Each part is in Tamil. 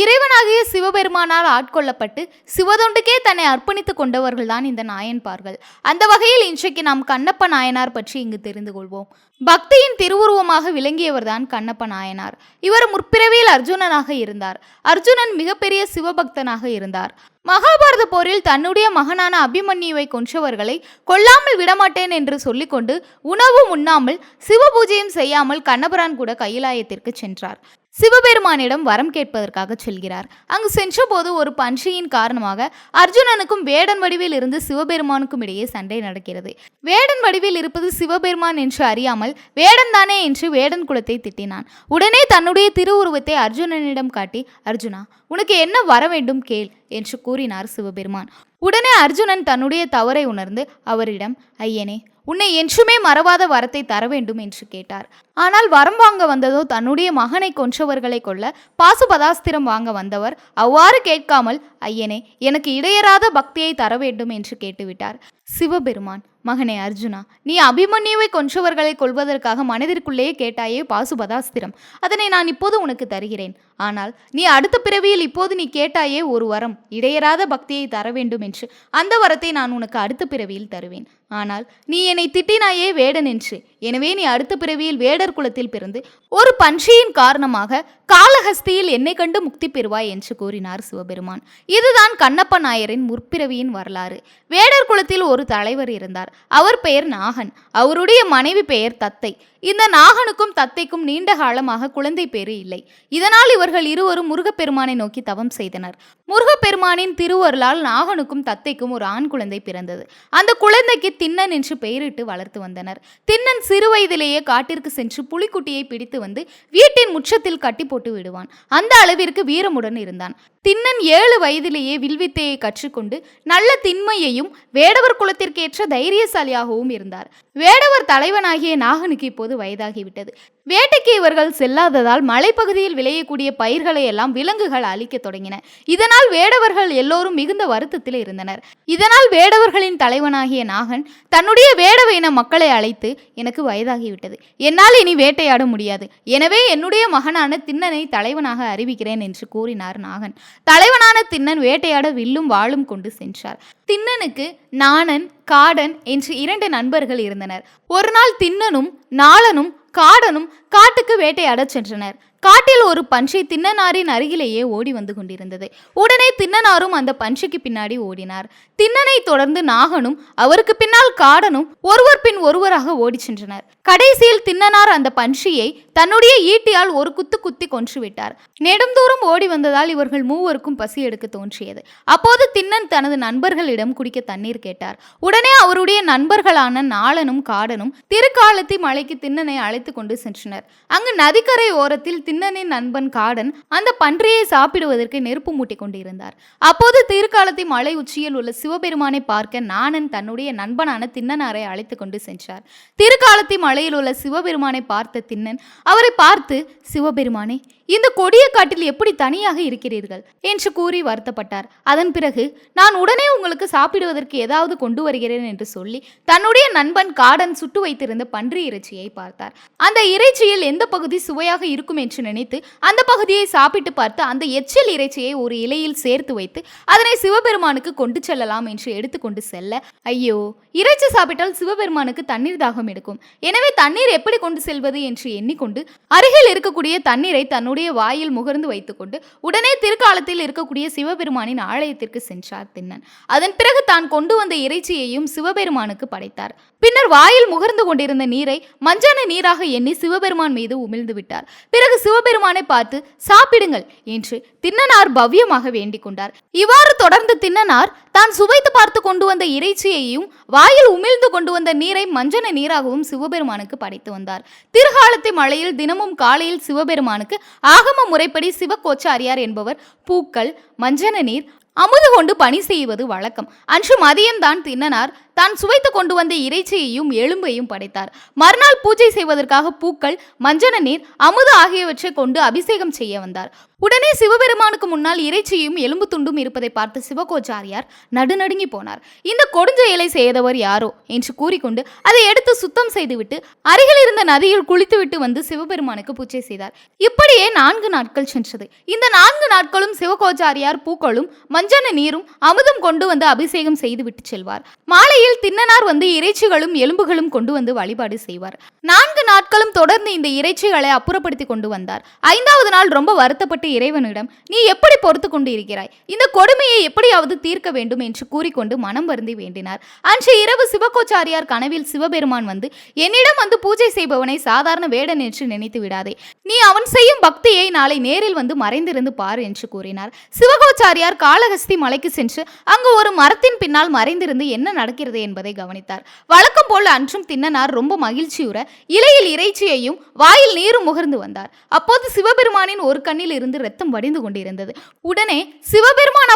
இறைவனாகிய சிவபெருமானால் ஆட்கொள்ளப்பட்டு சிவதொண்டுக்கே தன்னை அர்ப்பணித்துக் கொண்டவர்கள்தான் இந்த நாயன்பார்கள். அந்த வகையில் இன்றைக்கு நாம் கண்ணப்ப நாயனார் பற்றி இங்கு தெரிந்து கொள்வோம். பக்தியின் திருவுருவமாக விளங்கியவர்தான் கண்ணப்ப நாயனார். இவர் முற்பிறவியில் அர்ஜுனனாக இருந்தார். அர்ஜுனன் மிகப்பெரிய சிவபக்தனாக இருந்தார். மகாபாரத போரில் தன்னுடைய மகனான அபிமன்யுவை கொன்றவர்களை கொல்லாமல் விடமாட்டேன் என்று சொல்லிக்கொண்டு உணவும் உண்ணாமல் சிவபூஜையும் செய்யாமல் கண்ணபுரான் கூட கையிலாயத்திற்கு சென்றார். சிவபெருமானிடம் வரம் கேட்பதற்காக செல்கிறார். அங்கு சென்றபோது ஒரு பன்றியின் காரணமாக அர்ஜுனனுக்கும் வேடன் வடிவில் இருந்து சிவபெருமானுக்கும் இடையே சண்டை நடக்கிறது. வேடன் வடிவில் இருப்பது சிவபெருமான் என்று அறியாமல் வேடன் தானே என்று வேடன் குலத்தை திட்டினான். உடனே தன்னுடைய திருவுருவத்தை அர்ஜுனனிடம் காட்டி அர்ஜுனா உனக்கு என்ன வர வேண்டும் கேள் என்று கூறினார் சிவபெருமான். உடனே அர்ஜுனன் தன்னுடைய தவறை உணர்ந்து அவரிடம் ஐயனே உன்னை என்றுமே மறவாத வரத்தை தர வேண்டும் என்று கேட்டார். ஆனால் வரம் வாங்க வந்ததோ தன்னுடைய மகனை கொன்றவர்களை கொல்ல பாசுபதாஸ்திரம் வாங்க வந்தவர் அவ்வாறு கேட்காமல் ஐயனே எனக்கு இடையறாத பக்தியை தர வேண்டும் என்று கேட்டுவிட்டார். சிவபெருமான் மகனே அர்ஜுனா நீ அபிமன்யுவை கொன்றவர்களை கொள்வதற்காக மனதிற்குள்ளேயே கேட்டாயே பாசுபதாஸ்திரம். அதனை நான் இப்போது உனக்கு தருகிறேன். ஆனால் நீ அடுத்த பிறவியில் இப்போது நீ கேட்டாயே ஒரு வரம். இடையறாத பக்தியை தர வேண்டும் என்று அந்த வரத்தை நான் உனக்கு அடுத்த பிறவியில் தருவேன். ஆனால் நீ என்னை திட்டினாயே வேடன் என்று. எனவே நீ அடுத்த பிறவியில் வேடர் குலத்தில் பிறந்து ஒரு பன்றியின் காரணமாக காளஹஸ்தியில் என்னை கண்டு முக்தி பெறுவாய் என்று கூறினார் சிவபெருமான். இதுதான் கண்ணப்ப நாயரின் முற்பிறவியின் வரலாறு. வேடர் குலத்தில் ஒரு தலைவர் இருந்தார். அவர் பெயர் நாகன். அவருடைய மனைவி பெயர் தத்தை. இந்த நாகனுக்கும் தத்தைக்கும் நீண்ட காலமாக குழந்தை பேறு இல்லை. இதனால் இவர்கள் இருவரும் முருகப்பெருமானை நோக்கி தவம் செய்தனர். முருகப்பெருமானின் திருவருளால் நாகனுக்கும் தத்தைக்கும் ஒரு ஆண் குழந்தை பிறந்தது. அந்த குழந்தைக்கு திண்ணன் என்று பெயரிட்டு வளர்த்து வந்தனர். திண்ணன் சிறு வயதிலேயே காட்டிற்கு சென்று புலிக்குட்டியை பிடித்து வந்து வீட்டின் முற்றத்தில் கட்டி போட்டு விடுவான். அந்த அளவிற்கு வீரமுடன் இருந்தான். திண்ணன் ஏழு வயதிலேயே வில்வித்தையை கற்றுக்கொண்டு நல்ல திண்மையையும் வேடவர் குலத்திற்கேற்ற தைரியசாலியாகவும் இருந்தார். வேடவர் தலைவனாகிய நாகனுக்கு இப்போது வயதாகிவிட்டது. வேட்டைக்கு இவர்கள் செல்லாததால் மலைப்பகுதியில் விளையக்கூடிய பயிர்களை எல்லாம் விலங்குகள் அழிக்கத் தொடங்கின. இதனால் வேடவர்கள் எல்லோரும் மிகுந்த வருத்தத்தில் இருந்தனர். இதனால் வேடவர்களின் தலைவனாகிய நாகன் தன்னுடைய வேடவ இன மக்களை அழைத்து எனக்கு வயதாகிவிட்டது. என்னால் இனி வேட்டையாட முடியாது. எனவே என்னுடைய மகனான திண்ணனை தலைவனாக அறிவிக்கிறேன் என்று கூறினார் நாகன். தலைவனான திண்ணன் வேட்டையாட வில்லும் வாளும் கொண்டு சென்றார். திண்ணனுக்கு நாணன் காடன் என்று இரண்டு நண்பர்கள் இருந்தனர். ஒரு நாள் திண்ணனும் நாளனும் காடனும் காட்டுக்கு வேட்டையாடச் சென்றனர். காட்டில் ஒரு பன்றி தின்னனாரின் அருகிலேயே ஓடி வந்து கொண்டிருந்தது. உடனே தின்னனாரும் அந்த பன்றிக்கு பின்னாடி ஓடினார். திண்ணனை தொடர்ந்து நாகனும் அவருக்கு பின்னால் காடனும் ஒருவர் பின் ஒருவராக ஓடி சென்றனர். கடைசியில் தின்னனார் அந்த பன்றியை தன்னுடைய ஈட்டியால் ஒரு குத்து குத்தி கொன்று விட்டார் நெடுந்தூரம் ஓடி வந்ததால் இவர்கள் மூவருக்கும் பசி எடுக்க தோன்றியது. அப்போது திண்ணன் தனது நண்பர்களிடம் குடிக்க தண்ணீர் கேட்டார். உடனே அவருடைய நண்பர்களான நாளனும் காடனும் திருக்காலத்தி மலைக்கு தின்னனை அழைத்து கொண்டு சென்றனர். அங்கு நதிக்கரை ஓரத்தில் திண்ணனின் நண்பன் காடன் அந்த பன்றியை சாப்பிடுவதற்கு நெருப்பு மூட்டி கொண்டிருந்தார். அப்போது திருக்காலத்தி மலை உச்சியில் உள்ள சிவபெருமானை பார்க்க நாணன் தன்னுடைய நண்பனான திண்ணனாரை அழைத்து கொண்டு சென்றார். திருக்காலத்தை மலையில் உள்ள சிவபெருமானை பார்த்த திண்ணன் அவரை பார்த்து சிவபெருமானே இந்த கொடிய காட்டில் எப்படி தனியாக இருக்கிறீர்கள்? என்று கூறி வருத்தப்பட்டார். அதன் பிறகு நான் உடனே உங்களுக்கு சாப்பிடுவதற்கு ஏதாவது கொண்டு வருகிறேன் என்று சொல்லி தன்னுடைய நண்பன் காடன் சுட்டு வைத்திருந்த பன்றி இறைச்சியை பார்த்தார். அந்த இறைச்சியில் எந்த பகுதி சுவையாக இருக்கும் என்று என்று நினைத்து அந்த பகுதியை சாப்பிட்டு பார்த்து அந்த எச்சில் இறைச்சியை ஒரு இலையில் சேர்த்து வைத்து அதனை சிவபெருமானுக்கு கொண்டு செல்லலாம் என்று எடுத்துக்கொண்டு செல்ல. ஐயோ இறைச்சி சாப்பிட்டால் சிவபெருமானுக்கு தண்ணீர் தாகம் எடுக்கும். எனவே தண்ணீர் எப்படி கொண்டு செல்வது என்று எண்ணிக்கொண்டு அருகில் இருக்கக்கூடிய தண்ணீரை தன்னுடைய வாயில் முகர்ந்து வைத்துக்கொண்டு உடனே திருக்காலத்தில் இருக்கக்கூடிய சிவபெருமானின் ஆலயத்திற்கு சென்றார் தின்னன் அதன் பிறகு தான் கொண்டு வந்த இறைச்சியையும் சிவபெருமானுக்கு படைத்தார். பின்னர் வாயில் முகர்ந்து கொண்டிருந்த நீரை மஞ்சான நீராக எண்ணி சிவபெருமான் மீது உமிழ்ந்து விட்டார். பிறகு சிவபெருமானை பார்த்து சாப்பிடுங்கள் என்று தின்னனார் பவ்யமாக வேண்டிக் கொண்டார். இவ்வாறு தொடர்ந்து தின்னனார் தான் சுவைத்து பார்த்து கொண்டு வந்த இறைச்சியையும் வாயில் உமிழ்ந்து கொண்டு வந்த நீரை மஞ்சன நீராகவும் சிவபெருமானுக்கு படைத்து வந்தார். திருகாலத்தை மழையில் தினமும் காலையில் சிவபெருமானுக்கு ஆகம முறைப்படி சிவகோச்சாரியார் என்பவர் பூக்கள் மஞ்சன நீர் அமுது கொண்டு பணி செய்வது வழக்கம். அன்று மதியம்தான் தின்னனார் தான் சுவைத்து கொண்டு வந்த இறைச்சியையும் எலும்பையும் படைத்தார். மறுநாள் பூஜை செய்வதற்காக பூக்கள் மஞ்சன நீர் அமுது ஆகியவற்றை கொண்டு அபிஷேகம் செய்ய வந்தார். உடனே சிவபெருமானுக்கு முன்னால் இறைச்சியும் எலும்பு துண்டும் இருப்பதை பார்த்து சிவகோச்சாரியார் நடுநடுங்கி போனார். இந்த கொடுஞ்செயலை செய்தவர் யாரோ என்று கூறிக்கொண்டு அதை எடுத்து சுத்தம் செய்துவிட்டு அருகில் இருந்த நதியில் குளித்துவிட்டு வந்து சிவபெருமானுக்கு பூஜை செய்தார். இப்படியே நான்கு நாட்கள் சென்றது. இந்த நான்கு நாட்களும் சிவகோச்சாரியார் பூக்களும் மஞ்சன நீரும் அமுதம் கொண்டு வந்து அபிஷேகம் செய்துவிட்டு செல்வார். மாலையில் தின்னனார் வந்து இறைச்சிகளும் எலும்புகளும் கொண்டு வந்து வழிபாடு செய்வார். நான்கு நாட்களும் தொடர்ந்து இந்த இறைச்சிகளை அப்புறப்படுத்தி கொண்டு வந்தார். ஐந்தாவது நாள் ரொம்ப வருத்தப்பட்டு இறைவனிடம் நீ எப்படி பொறுத்து கொண்டு இருக்கிறாய் இந்த கொடுமையை எப்படியாவது தீர்க்க வேண்டும் என்று கூறிக்கொண்டு மனம் வருந்தி வேண்டினார். அன்று இரவு சிவகோச்சாரியார் கனவில் சிவபெருமான் வந்து என்னிடம் வந்து பூஜை செய்பவனை சாதாரண வேடன் என்று நினைத்து விடாதே. நீ அவன் செய்யும் பக்தியை நாளை நேரில் வந்து மறைந்திருந்து பார் என்று கூறினார். சிவகோச்சாரியார் காளஹஸ்தி மலைக்கு சென்று அங்கு ஒரு மரத்தின் பின்னால் மறைந்திருந்து என்ன நடக்கிறது என்பதை கவனித்தார். வழக்கம் போல் அன்றும் தின்னனார் ரொம்ப மகிழ்ச்சியுற இலையில் இறைச்சியையும் வாயில் நீரும் முகர்ந்து வந்தார். அப்போது சிவபெருமானின் ஒரு கண்ணில் இருந்து ரத்தம் வடிந்து கொண்டிருந்தது. உடனே சிவபெருமான்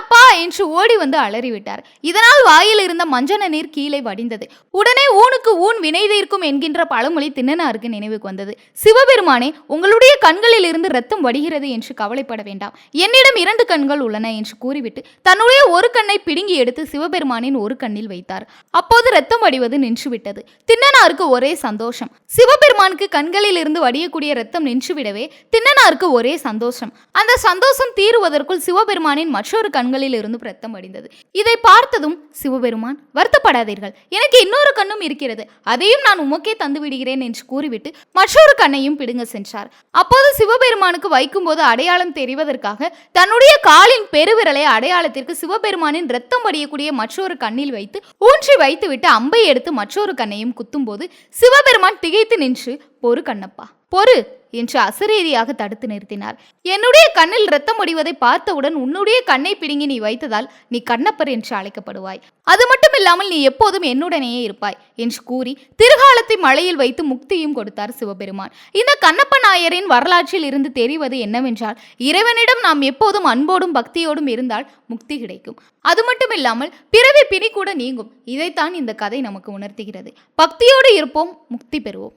என்று ஓடி வந்து அலறிவிட்டார். இதனால் வாயில் இருந்த மஞ்சன நீர் கீழே வடிந்தது. உடனே ஊனுக்கு ஊன் வினைதீர்க்கும் என்கின்ற பழமொழி தின்னனாருக்கு நினைவுக்கு வந்தது. சிவபெருமானே உங்களுடைய கண்களில் இருந்து ரத்தம் வடிகிறது என்று கவலைப்பட வேண்டாம். என்னிடம் இரண்டு கண்கள் உள்ளன என்று கூறிவிட்டு தன்னுடைய ஒரு கண்ணை பிடுங்கி எடுத்து சிவபெருமானின் ஒரு கண்ணில் வைத்தார். அப்போது ரத்தம் வடிவது நின்றுவிட்டது. தின்னனாருக்கு ஒரே சந்தோஷம். சிவபெருமானுக்கு கண்களில் இருந்து வடியக்கூடிய ரத்தம் நின்றுவிடவே தின்னனாருக்கு ஒரே சந்தோஷம். அந்த சந்தோஷம் தீருவதற்குள் சிவபெருமானின் மற்றொரு கண்களில் இருந்து ரத்தம் வடிந்தது இதை பார்த்ததும் சிவபெருமான் வருத்தப்படாதீர்கள். எனக்கு இன்னொரு கண்ணும் இருக்கிறது. அதையும் நான் உமக்கே தந்து விடுகிறேன் என்று கூறிவிட்டு மற்றொரு கண்ணையும் பிடுங்க சென்றார். அப்போது சிவபெருமானுக்கு வைக்கும்போது அடையாளம் தெரிவதற்காக தன்னுடைய காலின் பெருவிரலை அடையாளத்திற்கு சிவபெருமானின் ரத்தம் அடையக்கூடிய மற்றொரு கண்ணில் வைத்து ஊன்றி வைத்துவிட்டு அம்பை எடுத்து மற்றொரு கண்ணையும் குத்தும்போது சிவபெருமான் திகைத்து நின்று பொறு கண்ணப்பா பொறு. என்று அசரீதியாக தடுத்து நிறுத்தினார். என்னுடைய கண்ணில் ரத்தம் முடிவதை பார்த்தவுடன் உன்னுடைய கண்ணை பிடுங்கி நீ வைத்ததால் நீ கண்ணப்பர் என்று அழைக்கப்படுவாய். அது மட்டும் இல்லாமல் நீ எப்போதும் என்னுடனேயே இருப்பாய் என்று கூறி திருகாலத்தை மழையில் வைத்து முக்தியும் கொடுத்தார் சிவபெருமான். இந்த கண்ணப்ப நாயரின் வரலாற்றில் இருந்து தெரிவது என்னவென்றால் இறைவனிடம் நாம் எப்போதும் அன்போடும் பக்தியோடும் இருந்தால் முக்தி கிடைக்கும். அது மட்டும் இல்லாமல் பிறவி பிணி கூட நீங்கும். இதைத்தான் இந்த கதை நமக்கு உணர்த்துகிறது. பக்தியோடு இருப்போம் முக்தி பெறுவோம்.